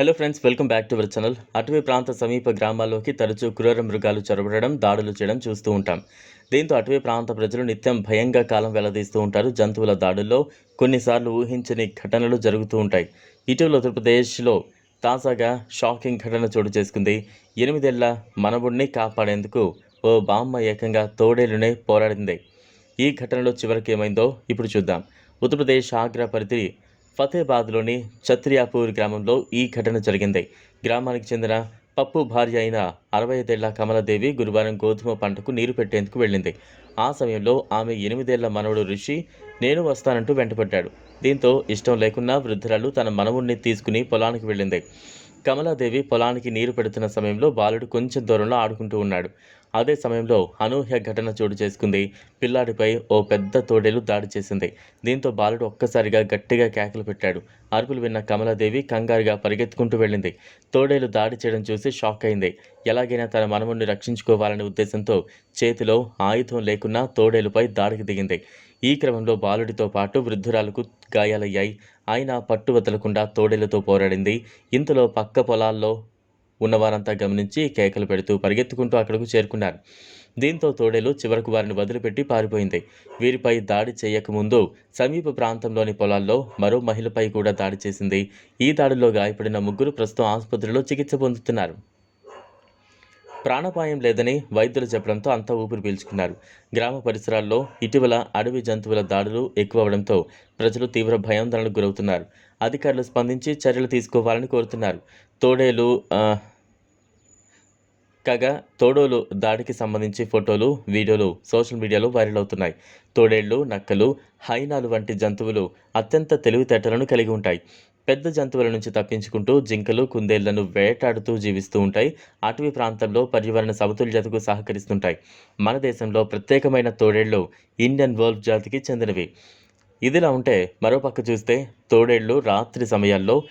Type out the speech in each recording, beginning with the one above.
Hello friends welcome back to our channel అటవీ ప్రాంత సమీప గ్రామాల్లోకి తరచూ క్రూర మృగాలు చొరబడడం దాడులు చేయడం చూస్తూ ఉంటాం. దీంతో అటవీ ప్రాంత ప్రజలు నిత్యం భయంగా కాలం వెల్లదీస్తూ ఉంటారు. జంతువుల దాడుల్లో కొన్నిసార్లు ఊహించని ఘటనలు జరుగుతూ ఉంటాయి. ఇటీవల ఉత్తరప్రదేశ్లో తాజాగా షాకింగ్ ఘటన చోటు చేసుకుంది. ఎనిమిదేళ్ళ మనవుడిని కాపాడేందుకు ఓ బామ్మ ఏకంగా తోడేలునే పోరాడింది. ఈ ఘటనలో చివరికి ఏమైందో ఇప్పుడు చూద్దాం. ఉత్తరప్రదేశ్ ఆగ్రా పరిధి ఫతేబాద్లోని ఛత్రియాపూర్ గ్రామంలో ఈ ఘటన జరిగింది. గ్రామానికి చెందిన పప్పు భార్య అయిన అరవై ఐదేళ్ళ కమలదేవి గురువారం గోధుమ పంటకు నీరు పెట్టేందుకు వెళ్ళింది. ఆ సమయంలో ఆమె ఎనిమిదేళ్ళ మనవడు ఋషి నేను వస్తానంటూ వెంటపడ్డాడు. దీంతో ఇష్టం లేకున్నా వృద్ధురాలు తన మనవుణ్ణి తీసుకుని పొలానికి వెళ్ళింది. కమలాదేవి పొలానికి నీరు పెడుతున్న సమయంలో బాలుడు కొంచెం దూరంలో ఆడుకుంటూ ఉన్నాడు. అదే సమయంలో అనూహ్య ఘటన చోటు చేసుకుంది. పిల్లాడిపై ఓ పెద్ద తోడేలు దాడి చేసింది. దీంతో బాలుడు ఒక్కసారిగా గట్టిగా కేకలు పెట్టాడు. అరుపులు విన్న కమలాదేవి కంగారుగా పరిగెత్తుకుంటూ వెళ్ళింది. తోడేలు దాడి చేయడం చూసి షాక్ అయింది. ఎలాగైనా తన మనముని రక్షించుకోవాలనే ఉద్దేశంతో చేతిలో ఆయుధం లేకున్నా తోడేలుపై దాడికి దిగింది. ఈ క్రమంలో బాలుడితో పాటు వృద్ధురాలకు గాయాలయ్యాయి. ఆయన పట్టు వదలకుండా తోడేలతో పోరాడింది. ఇంతలో పక్క పొలాల్లో ఉన్నవారంతా గమనించి కేకలు పెడుతూ పరిగెత్తుకుంటూ అక్కడకు చేరుకున్నారు. దీంతో తోడేలు చివరకు వారిని వదిలిపెట్టి పారిపోయింది. వీరిపై దాడి చేయకముందు సమీప ప్రాంతంలోని పొలాల్లో మరో మహిళపై కూడా దాడి చేసింది. ఈ దాడిలో గాయపడిన ముగ్గురు ప్రస్తుతం ఆసుపత్రిలో చికిత్స పొందుతున్నారు. ప్రాణాపాయం లేదని వైద్యులు చెప్పడంతో అంతా ఊపిరి పీల్చుకున్నారు. గ్రామ పరిసరాల్లో ఇటీవల అడవి జంతువుల దాడులు ఎక్కువవడంతో ప్రజలు తీవ్ర భయాందోళనకు గురవుతున్నారు. అధికారులు స్పందించి చర్యలు తీసుకోవాలని కోరుతున్నారు. తోడేలు కాగా తోడోలు దాడికి సంబంధించి ఫోటోలు వీడియోలు సోషల్ మీడియాలో వైరల్ అవుతున్నాయి. తోడేళ్ళు నక్కలు హైనాలు వంటి జంతువులు అత్యంత తెలివితేటలను కలిగి ఉంటాయి. పెద్ద జంతువుల నుంచి తప్పించుకుంటూ జింకలు కుందేళ్ళను వేటాడుతూ జీవిస్తూ ఉంటాయి. అటవీ ప్రాంతంలో పర్యావరణ సమతుల్యతకు సహకరిస్తుంటాయి. మన దేశంలో ప్రత్యేకమైన తోడేళ్ళు ఇండియన్ వోల్ఫ్ జాతికి చెందినవి. ఇదిలా ఉంటే మరోపక్క చూస్తే తోడేళ్ళు రాత్రి సమయాల్లో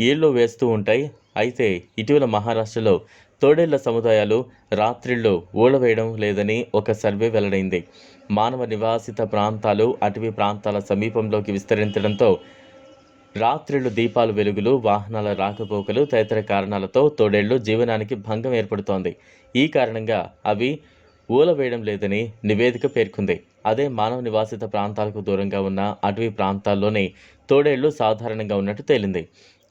ఈళ్ళు వేస్తూ ఉంటాయి. అయితే ఇటీవల మహారాష్ట్రలో తోడేళ్ళ సముదాయాలు రాత్రిళ్ళు ఊడవేయడం లేదని ఒక సర్వే వెల్లడైంది. మానవ నివాసిత ప్రాంతాలు అటవీ ప్రాంతాల సమీపంలోకి విస్తరించడంతో రాత్రిళ్ళు దీపాలు వెలుగులు వాహనాల రాకపోకలు తదితర కారణాలతో తోడేళ్ళు జీవనానికి భంగం ఏర్పడుతోంది. ఈ కారణంగా అవి ఊలవేయడం లేదని నివేదిక పేర్కొంది. అదే మానవ నివాసిత ప్రాంతాలకు దూరంగా ఉన్న అటవీ ప్రాంతాల్లోనే తోడేళ్ళు సాధారణంగా ఉన్నట్టు తేలింది.